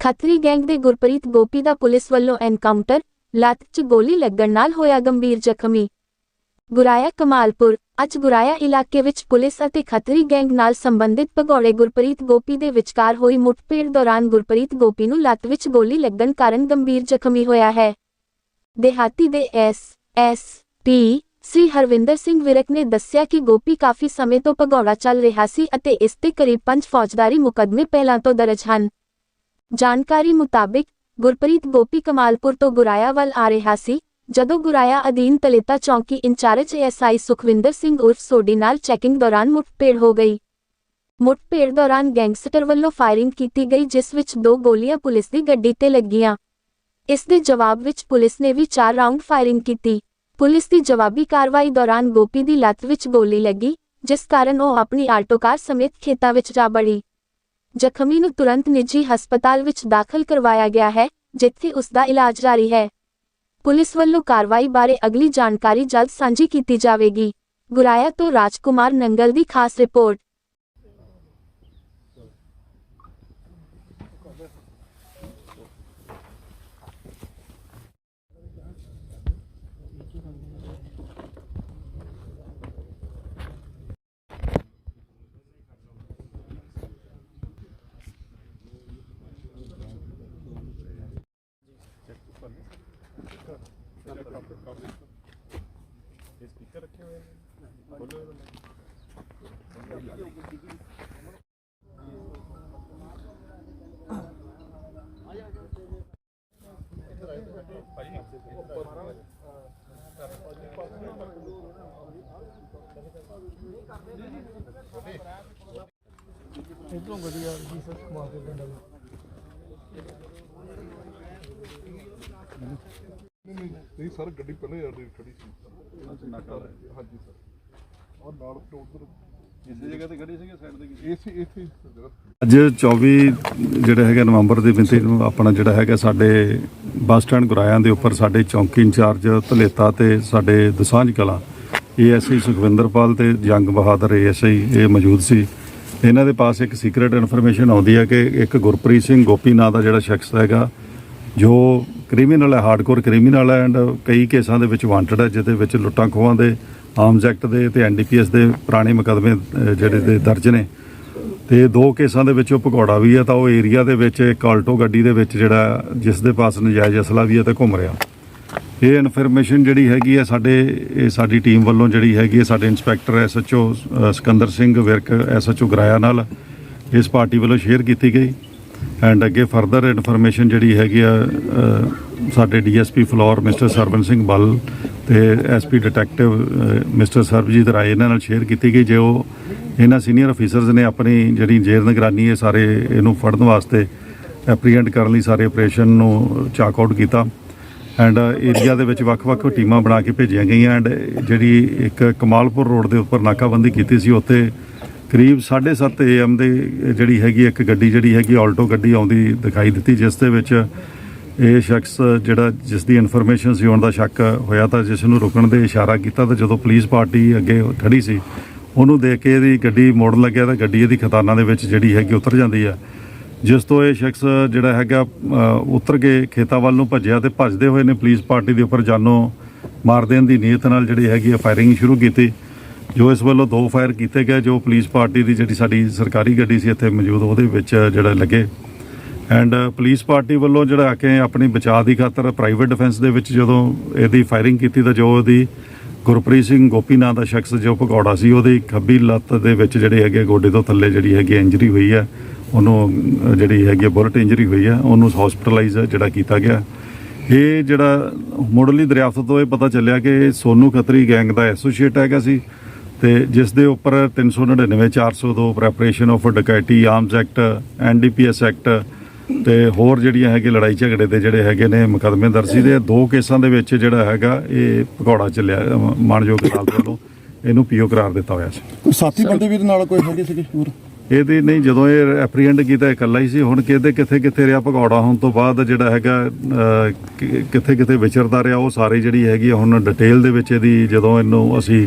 Khatri gang ਦੇ ਗੁਰਪ੍ਰੀਤ ਗੋਪੀ ਦਾ police ਵੱਲੋਂ ਐਨਕਾਊਂਟਰ, ਲੱਤ 'ਚ ਗੋਲੀ ਲੱਗਣ ਨਾਲ ਹੋਇਆ ਗੰਭੀਰ ਜ਼ਖਮੀ। ਗੁਰਾਇਆ ਕਮਾਲਪੁਰ, ਅੱਜ ਗੁਰਾਇਆ ਇਲਾਕੇ ਵਿੱਚ ਪੁਲਿਸ ਅਤੇ ਖੱਤਰੀ ਗੈਂਗ ਨਾਲ ਸੰਬੰਧਿਤ ਭਗੌੜੇ ਗੁਰਪ੍ਰੀਤ ਗੋਪੀ ਦੇ ਵਿਚਕਾਰ ਹੋਈ ਮੁੱਠਭੇੜ ਦੌਰਾਨ ਗੁਰਪ੍ਰੀਤ ਗੋਪੀ ਨੂੰ ਲੱਤ ਵਿੱਚ ਗੋਲੀ ਲੱਗਣ ਕਾਰਨ ਗੰਭੀਰ ਜ਼ਖਮੀ ਹੋਇਆ ਹੈ। ਦੇਹਾਤੀ ਦੇ S S P Shri Harvinder Singh Virk ਨੇ ਦੱਸਿਆ ਕਿ ਗੋਪੀ ਕਾਫੀ ਸਮੇਂ ਤੋਂ ਭਗੌੜਾ ਚੱਲ ਰਿਹਾ ਸੀ ਅਤੇ ਇਸ ਤੇ ਕਰੀਬ 5 ਫੌਜਦਾਰੀ ਮੁਕੱਦਮੇ ਪਹਿਲਾਂ ਤੋਂ ਦਰਜ ਹਨ। ਜਾਣਕਾਰੀ ਮੁਤਾਬਿਕ, ਗੁਰਪ੍ਰੀਤ ਗੋਪੀ ਕਮਾਲਪੁਰ ਤੋਂ ਗੁਰਾਇਆ ਵੱਲ ਆ ਰਿਹਾ ਸੀ, ਜਦੋਂ ਗੁਰਾਇਆ ਅਧੀਨ ਤਲੇਤਾ ਚੌਂਕੀ ਇੰਚਾਰਜ ਐਸਆਈ ਸੁਖਵਿੰਦਰ ਸਿੰਘ ਉਰਫ ਸੋਢੀ ਨਾਲ ਚੈਕਿੰਗ ਦੌਰਾਨ ਮੁੱਠਭੇੜ ਹੋ ਗਈ। ਮੁੱਠਭੇੜ ਦੌਰਾਨ ਗੈਂਗਸਟਰ ਵੱਲੋਂ ਫਾਇਰਿੰਗ ਕੀਤੀ ਗਈ, ਜਿਸ ਵਿੱਚ ਦੋ ਗੋਲੀਆਂ ਪੁਲਿਸ ਦੀ ਗੱਡੀ ਤੇ ਲੱਗੀਆਂ। ਇਸ ਦੇ ਜਵਾਬ ਵਿੱਚ ਪੁਲਿਸ ਨੇ ਵੀ 4 ਰਾਉਂਡ ਫਾਇਰਿੰਗ ਕੀਤੀ। ਪੁਲਿਸ ਦੀ ਜਵਾਬੀ ਕਾਰਵਾਈ ਦੌਰਾਨ ਗੋਪੀ ਦੀ ਲੱਤ ਵਿੱਚ ਗੋਲੀ ਲੱਗੀ, ਜਿਸ ਕਾਰਨ ਉਹ ਆਪਣੀ ਆਟੋ ਕਾਰ ਸਮੇਤ ਖੇਤਾਂ ਵਿੱਚ ਜਾ ਬੜੀ ਜ਼ਖਮੀ ਨੂੰ ਤੁਰੰਤ ਨਿੱਜੀ ਹਸਪਤਾਲ ਵਿੱਚ ਦਾਖਲ ਕਰਵਾਇਆ ਗਿਆ ਹੈ, ਜਿੱਥੇ ਉਸ ਦਾ ਇਲਾਜ ਜਾਰੀ ਹੈ। ਪੁਲਿਸ ਵੱਲੋਂ ਕਾਰਵਾਈ ਬਾਰੇ ਅਗਲੀ ਜਾਣਕਾਰੀ ਜਲਦ ਸਾਂਝੀ ਕੀਤੀ ਜਾਵੇਗੀ। ਗੁਰਾਇਆ ਤੋਂ ਰਾਜਕੁਮਾਰ ਨੰਗਲ ਦੀ ਖਾਸ ਰਿਪੋਰਟ। ਇਧਰੋਂ ਗੱਡੀ ਆ ਰਹੀ ਸਰ ਕਮਾ ਕੇ ਪਿੰਡ ਨਹੀਂ ਨਹੀਂ ਨਹੀਂ ਸਰ ਗੱਡੀ ਪਹਿਲੇ ਆ ਰਹੀ ਖੜੀ ਸੀ। ਹਾਂਜੀ ਸਰ। ਔਰ ਨਾਲ ਤੋਂ ਉਧਰ ਇਸੇ ਜਗ੍ਹਾ ਤੇ ਖੜੀ ਸੀਗੇ ਸਾਈਡ ਤੇ ਇਸੇ ਜਗ੍ਹਾ ਅੱਜ 24 ਜਿਹੜਾ ਹੈਗਾ ਨਵੰਬਰ ਦੇ ਮਿਤੀ ਨੂੰ ਆਪਣਾ ਜਿਹੜਾ ਹੈਗਾ ਸਾਡੇ ਬੱਸ ਸਟੈਂਡ ਗੁਰਾਇਆਂ ਦੇ ਉੱਪਰ ਸਾਡੇ ਚੌਂਕੀ ਇੰਚਾਰਜ ਧਲੇਤਾ ਤੇ ਸਾਡੇ ਦਸਾਂਝ ਕਲਾ ਏਐਸਆਈ ਸੁਖਵਿੰਦਰਪਾਲ ਤੇ ਜੰਗ ਬਹਾਦਰ ਏਐਸਆਈ ਇਹ ਮੌਜੂਦ ਸੀ। ਇਹਨਾਂ ਦੇ ਪਾਸ ਇੱਕ ਸੀਕ੍ਰੀਟ ਇਨਫੋਰਮੇਸ਼ਨ ਆਉਂਦੀ ਹੈ ਕਿ ਇੱਕ ਗੁਰਪ੍ਰੀਤ ਸਿੰਘ ਗੋਪੀ ਨਾਂ ਦਾ ਜਿਹੜਾ ਸ਼ਖਸ ਹੈਗਾ ਜੋ ਕ੍ਰਿਮੀਨਲ ਹੈ ਹਾਰਡਕੋਰ ਕ੍ਰਿਮੀਨਲ ਹੈ ਐਂਡ ਕਈ ਕੇਸਾਂ ਦੇ ਵਿੱਚ ਵਾਂਟਡ ਹੈ, ਜਿਹਦੇ ਵਿੱਚ ਲੁੱਟਾਂ ਖੋਹਾਂ ਦੇ ਆਰਮਸ ਐਕਟ ਦੇ ਤੇ ਐਨਡੀਪੀਐਸ ਦੇ ਪੁਰਾਣੇ ਮੁਕੱਦਮੇ ਜਿਹੜੇ ਦੇ ਦਰਜ ਨੇ। ਤੇ ਦੋ ਕੇਸਾਂ ਦੇ ਵਿੱਚ ਉਹ ਭਗੌੜਾ ਵੀ ਹੈ, ਤਾਂ ਉਹ ਏਰੀਆ ਦੇ ਵਿੱਚ ਇੱਕ ਆਲਟੋ ਗੱਡੀ ਦੇ ਵਿੱਚ ਜਿਹੜਾ ਜਿਸ ਦੇ ਪਾਸ ਨਜਾਇਜ਼ ਅਸਲਾ ਵੀ ਹੈ ਤੇ ਘੁੰਮ ਰਿਹਾ। ਇਹ ਇਨਫੋਰਮੇਸ਼ਨ ਜਿਹੜੀ ਹੈਗੀ ਹੈ ਸਾਡੇ, ਇਹ ਸਾਡੀ ਟੀਮ ਵੱਲੋਂ ਜਿਹੜੀ ਹੈਗੀ ਹੈ, ਸਾਡੇ inspector SHO Sikander Singh Virk SHO Goraya ਨਾਲ ਇਸ ਪਾਰਟੀ ਵੱਲੋਂ ਸ਼ੇਅਰ ਕੀਤੀ ਗਈ। ਐਂਡ ਅੱਗੇ ਫਰਦਰ ਇਨਫੋਰਮੇਸ਼ਨ ਜਿਹੜੀ ਹੈਗੀ ਆ ਅ, ਸਾਡੇ ਡੀਐਸਪੀ ਫਲੋਰ ਮਿਸਟਰ ਸਰਵਨ ਸਿੰਘ ਬੱਲ ਤੇ SP detective mister Sarabjit Rai ਇਹਨਾਂ ਨਾਲ ਸ਼ੇਅਰ ਕੀਤੀ ਗਈ ਜੇ ਉਹ ਇਹਨਾਂ ਸੀਨੀਅਰ ਅਫੀਸਰਸ ਨੇ ਆਪਣੀ ਜਿਹੜੀ ਜੇਲ੍ਹ ਨਿਗਰਾਨੀ ਇਹ ਸਾਰੇ ਇਹਨੂੰ ਫੜਨ ਵਾਸਤੇ ਐਪਰੀਹੈਂਡ ਕਰਨ ਲਈ ਸਾਰੇ ਆਪਰੇਸ਼ਨ ਨੂੰ ਚਾਕ ਆਊਟ ਕੀਤਾ। ਐਂਡ ਏਰੀਆ ਦੇ ਵਿੱਚ ਵੱਖ-ਵੱਖ ਟੀਮਾਂ ਬਣਾ ਕੇ ਭੇਜੀਆਂ ਗਈਆਂ ਐਂਡ ਜਿਹੜੀ ਇੱਕ ਕਮਾਲਪੁਰ ਰੋਡ ਦੇ ਉੱਪਰ ਨਾਕਾਬੰਦੀ ਕੀਤੀ ਸੀ ਉੱਥੇ ਕਰੀਬ 7:30 ਏਐਮ ਦੇ ਜਿਹੜੀ ਹੈਗੀ ਇੱਕ ਗੱਡੀ ਜਿਹੜੀ ਹੈਗੀ ਆਲਟੋ ਗੱਡੀ ਆਉਂਦੀ ਦਿਖਾਈ ਦਿੱਤੀ, ਜਿਸ ਦੇ ਵਿੱਚ ਇਹ ਸ਼ਖਸ ਜਿਹੜਾ ਜਿਸ ਦੀ ਇਨਫੋਰਮੇਸ਼ਨ ਸੀ ਹੋਣ ਦਾ ਸ਼ੱਕ ਹੋਇਆ ਤਾਂ ਜਿਸ ਨੂੰ ਰੁਕਣ ਦੇ ਇਸ਼ਾਰਾ ਕੀਤਾ ਤਾਂ ਜਦੋਂ ਪੁਲਿਸ ਪਾਰਟੀ ਅੱਗੇ ਖੜੀ ਸੀ, ਉਹਨੂੰ ਦੇਖ ਕੇ ਇਹਦੀ ਗੱਡੀ ਮੋੜਨ ਲੱਗਿਆ ਤਾਂ ਗੱਡੀ ਇਹਦੀ ਖਤਾਨਾਂ ਦੇ ਵਿੱਚ ਜਿਹੜੀ ਹੈਗੀ ਉਤਰ ਜਾਂਦੀ ਆ। ਜਿਸ ਤੋਂ ਇਹ ਸ਼ਖਸ ਜਿਹੜਾ ਹੈਗਾ ਉਤਰ ਕੇ ਖੇਤਾਂ ਵੱਲ ਨੂੰ ਭੱਜਿਆ ਤੇ ਭੱਜਦੇ ਹੋਏ ਨੇ ਪੁਲਿਸ ਪਾਰਟੀ ਦੇ ਉੱਪਰ ਜਾਨੋਂ ਮਾਰ ਦੇਣ ਦੀ ਨੀਅਤ ਨਾਲ ਜਿਹੜੀ ਹੈਗੀ ਆ ਫਾਇਰਿੰਗ ਸ਼ੁਰੂ ਕੀਤੀ। ਜੋ ਇਸ ਵੱਲੋਂ ਦੋ ਫਾਇਰ ਕੀਤੇ ਗਏ, ਜੋ ਪੁਲਿਸ ਪਾਰਟੀ ਦੀ ਜਿਹੜੀ ਸਾਡੀ ਸਰਕਾਰੀ ਗੱਡੀ ਸੀ ਇੱਥੇ ਮੌਜੂਦ, ਉਹਦੇ ਵਿੱਚ ਜਿਹੜਾ ਲੱਗੇ। ਐਂਡ ਪੁਲਿਸ ਪਾਰਟੀ ਵੱਲੋਂ ਜਿਹੜਾ ਆ ਕੇ ਆਪਣੀ ਬਚਾਅ ਦੀ ਖਾਤਰ ਪ੍ਰਾਈਵੇਟ ਡਿਫੈਂਸ ਦੇ ਵਿੱਚ ਜਦੋਂ ਇਹਦੀ ਫਾਇਰਿੰਗ ਕੀਤੀ ਤਾਂ ਜੋ ਉਹਦੀ ਗੁਰਪ੍ਰੀਤ ਸਿੰਘ ਗੋਪੀ ਨਾਂ ਦਾ ਸ਼ਖਸ ਜੋ ਭਗੌੜਾ ਸੀ, ਉਹਦੀ ਖੱਬੀ ਲੱਤ ਦੇ ਵਿੱਚ ਜਿਹੜੇ ਹੈਗੇ ਗੋਡੇ ਤੋਂ ਥੱਲੇ ਜਿਹੜੀ ਹੈਗੀ ਇੰਜਰੀ ਹੋਈ ਹੈ, ਉਹਨੂੰ ਜਿਹੜੀ ਹੈਗੀ ਬੁਲਟ ਇੰਜਰੀ ਹੋਈ ਹੈ, ਉਹਨੂੰ ਹਸਪੀਟਲਾਈਜ਼ ਜਿਹੜਾ ਕੀਤਾ ਗਿਆ। ਇਹ ਜਿਹੜਾ ਮੁੱਢਲੀ ਦਰਿਆਫਤ ਤੋਂ ਇਹ ਪਤਾ ਚੱਲਿਆ ਕਿ ਇਹ ਸੋਨੂ ਖੱਤਰੀ ਗੈਂਗ ਦਾ ਐਸੋਸੀਏਟ ਹੈਗਾ ਸੀ। ਤੇ ਜਿਸ ਦੇ ਉੱਪਰ 399 402 preparation of dacoity arms act NDPS act ਤੇ ਹੋਰ ਜਿਹੜੀਆਂ ਹੈਗੇ ਲੜਾਈ ਝਗੜੇ ਦੇ ਜਿਹੜੇ ਹੈਗੇ ਨੇ ਮੁਕੱਦਮੇ ਦਰਜ ਦੇ ਦੋ ਕੇਸਾਂ ਦੇ ਵਿੱਚ ਜਿਹੜਾ ਹੈਗਾ ਇਹ ਭਗੌੜਾ ਚੱਲਿਆ ਅਹ ਮਾਣਯੋਗ ਅਦਾਲਤ ਵੱਲੋਂ ਇਹਨੂੰ ਪੀਓ ਕਰਾਰ ਦਿੱਤਾ ਹੋਇਆ ਸੀ। ਕੋਈ ਸਾਥੀ ਬੰਦੇ ਵੀ ਨਾਲ ਕੋਈ ਹੈਗੇ ਸੀਗੇ ਹੋਰ? ਇਹਦੀ ਨਹੀਂ ਜਦੋਂ ਇਹ ਐਪਰੀਹੈਂਡ ਕੀਤਾ ਇਕੱਲਾ ਹੀ ਸੀ ਹੁਣ ਕਿਤੇ ਕਿੱਥੇ ਕਿੱਥੇ ਰਿਹਾ ਭਗੌੜਾ ਹੋਣ ਤੋਂ ਬਾਅਦ ਜਿਹੜਾ ਹੈਗਾ ਕਿੱਥੇ ਕਿੱਥੇ ਵਿਚਰਦਾ ਰਿਹਾ ਉਹ ਸਾਰੇ ਜਿਹੜੀ ਹੈਗੀ ਹੁਣ ਡਿਟੇਲ ਦੇ ਵਿੱਚ ਇਹਦੀ ਜਦੋਂ ਇਹਨੂੰ ਅਸੀਂ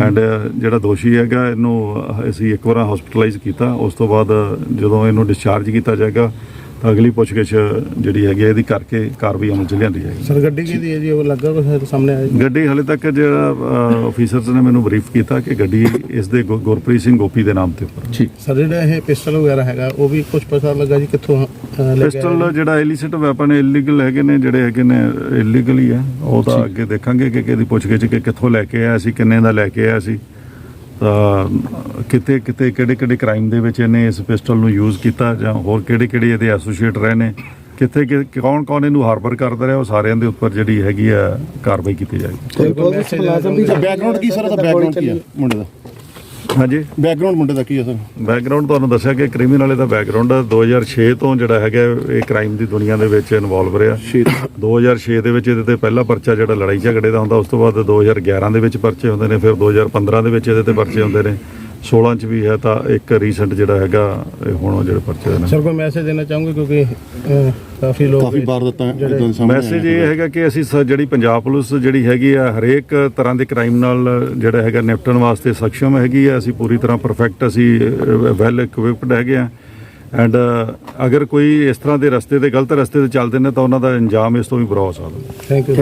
ਐਂਡ ਜਿਹੜਾ ਦੋਸ਼ੀ ਹੈਗਾ, ਇਹਨੂੰ ਅਸੀਂ ਇੱਕ ਵਾਰ ਹਸਪੀਟਲਾਈਜ਼ ਕੀਤਾ। ਉਸ ਤੋਂ ਬਾਅਦ ਜਦੋਂ ਇਹਨੂੰ ਡਿਸਚਾਰਜ ਕੀਤਾ ਜਾਏਗਾ ਤਾਂ ਅਗਲੀ ਪੁੱਛਗਿੱਛ ਜਿਹੜੀ ਹੈਗੀ ਇਹਦੀ ਕਰਕੇ ਕਾਰਵਾਈ ਅਮਲ ਚ ਲਿਆਂਦੀ ਜਾਏਗੀ। ਸਰ ਗੱਡੀ ਕਿਹਦੀ ਹੈ ਜੀ? ਉਹ ਲੱਗਾ ਕੁਛ ਸਾਹਮਣੇ ਆਇਆ? ਗੱਡੀ ਹਲੇ ਤੱਕ ਜਿਹੜਾ ਆਫੀਸਰਸ ਨੇ ਮੈਨੂੰ ਬਰੀਫ ਕੀਤਾ ਕਿ ਗੱਡੀ ਇਸ ਦੇ ਗੁ- ਗੁਰਪ੍ਰੀਤ ਸਿੰਘ ਗੋਪੀ ਦੇ ਨਾਮ ਤੇ ਉੱਪਰ ਠੀਕ। ਸਰ ਜਿਹੜਾ ਇਹ ਪਿਸਟਲ ਵਗੈਰਾ ਹੈਗਾ ਉਹ ਵੀ ਕੁਝ ਪਤਾ ਲੱਗਾ ਜੀ ਕਿੱਥੋਂ ਅਹ, ਲੈ ਕੇ ਪਿਸਟਲ ਆਏ? ਜਿਹੜਾ ਇਲੀਸਿਟ ਵੈਪਨ ਇਲੀਗਲ ਹੈਗੇ ਨੇ ਜਿਹੜੇ ਹੈਗੇ ਨੇ ਇਲੀਗਲ ਹੀ ਆ ਉਹ ਤਾਂ ਅੱਗੇ ਦੇਖਾਂਗੇ ਕਿ ਕਿਹਦੀ ਪੁੱਛਗਿੱਛ ਕਿ ਕਿੱਥੋਂ ਲੈ ਕੇ ਆਇਆ ਸੀ ਕਿੰਨੇ ਦਾ ਲੈ ਕੇ ਆਇਆ ਸੀ। ਕਿਤੇ ਕਿਤੇ ਕਿਹੜੇ ਕਿਹੜੇ ਕ੍ਰਾਈਮ ਦੇ ਵਿੱਚ ਇਹਨੇ ਇਸ ਪਿਸਟਲ ਨੂੰ ਯੂਜ਼ ਕੀਤਾ ਜਾਂ ਹੋਰ ਕਿਹੜੇ ਕਿਹੜੇ ਇਹਦੇ ਐਸੋਸੀਏਟ ਰਹੇ ਨੇ? ਕਿੱਥੇ ਕਿ ਕੌਣ ਕੌਣ ਇਹਨੂੰ ਹਾਰਬਰ ਕਰਦਾ ਰਿਹਾ? ਉਹ ਸਾਰਿਆਂ ਦੇ ਉੱਪਰ ਜਿਹੜੀ ਹੈਗੀ ਆ ਕਾਰਵਾਈ ਕੀਤੀ ਜਾਏਗੀ। ਬੈਕਗ੍ਰਾਉਂਡ ਕੀ ਸਰ ਉਹਦਾ ਬੈਕਗ੍ਰਾਉਂਡ ਕੀ ਹੈ ਮੁੰਡੇ ਦਾ? ਹਾਂਜੀ। ਬੈਕਗ੍ਰਾਉਂਡ ਮੁੰਡੇ ਦਾ ਕੀ ਹੈ ਸਰ? ਬੈਕਗ੍ਰਾਉਂਡ ਤੁਹਾਨੂੰ ਦੱਸਿਆ ਕਿ ਕ੍ਰਿਮੀਨਲ ਇਹਦਾ ਬੈਕਗ੍ਰਾਉਂਡ 2006 ਤੋਂ ਜਿਹੜਾ ਹੈਗਾ ਇਹ ਕ੍ਰਾਈਮ ਦੀ ਦੁਨੀਆ ਦੇ ਵਿੱਚ ਇਨਵੋਲਵ ਰਿਹਾ। 2006 ਦੇ ਵਿੱਚ ਇਹਦੇ ਤੇ ਪਹਿਲਾ ਪਰਚਾ ਜਿਹੜਾ ਲੜਾਈ ਝਗੜੇ ਦਾ ਹੁੰਦਾ ਉਸ ਤੋਂ ਬਾਅਦ 2011 ਦੇ ਵਿੱਚ ਪਰਚੇ ਹੁੰਦੇ ਨੇ ਫਿਰ 2015 ਦੇ ਵਿੱਚ ਇਹਦੇ ਤੇ ਪਰਚੇ ਹੁੰਦੇ ਨੇ। 16 ਚ ਵੀ ਹੈ ਤਾਂ ਇੱਕ ਰੀਸੈਂਟ ਜਿਹੜਾ ਹੈਗਾ ਇਹ ਹੁਣ ਜਿਹੜੇ ਪਰਚੇ ਨੇ। ਸਰ ਕੋਈ ਮੈਸੇਜ ਦੇਣਾ ਚਾਹੂੰਗੇ? ਕਿਉਂਕਿ ਅਹ, ਕਾਫੀ ਲੋਕ ਕਾਫੀ ਵਾਰ ਦਿੱਤਾ ਇਦਾਂ ਦੇ ਸਾਹਮਣੇ ਮੈਸੇਜ ਇਹ ਹੈਗਾ ਕਿ ਅਸੀਂ ਸ- ਜਿਹੜੀ ਪੰਜਾਬ ਪੁਲਿਸ ਜਿਹੜੀ ਹੈਗੀ ਆ ਹਰੇਕ ਤਰ੍ਹਾਂ ਦੇ ਕ੍ਰਾਈਮ ਨਾਲ ਜਿਹੜਾ ਹੈਗਾ ਨਿਪਟਣ ਵਾਸਤੇ ਸક્ષਮ ਹੈਗੀ ਆ। ਅਸੀਂ ਪੂਰੀ ਤਰ੍ਹਾਂ ਪਰਫੈਕਟ ਅਸੀਂ ਵੈਲ ਇਕਵਿਪਡ ਹੈਗੇ ਆ। ਐਂਡ ਅਗਰ ਕੋਈ ਇਸ ਤਰ੍ਹਾਂ ਦੇ ਰਸਤੇ ਤੇ ਗਲਤ ਰਸਤੇ ਤੇ ਚੱਲਦੇ ਨੇ ਤਾਂ ਉਹਨਾਂ ਦਾ ਅੰਜਾਮ ਇਸ ਤੋਂ ਵੀ ਬੁਰਾ ਹੋ ਸਕਦਾ। Thank you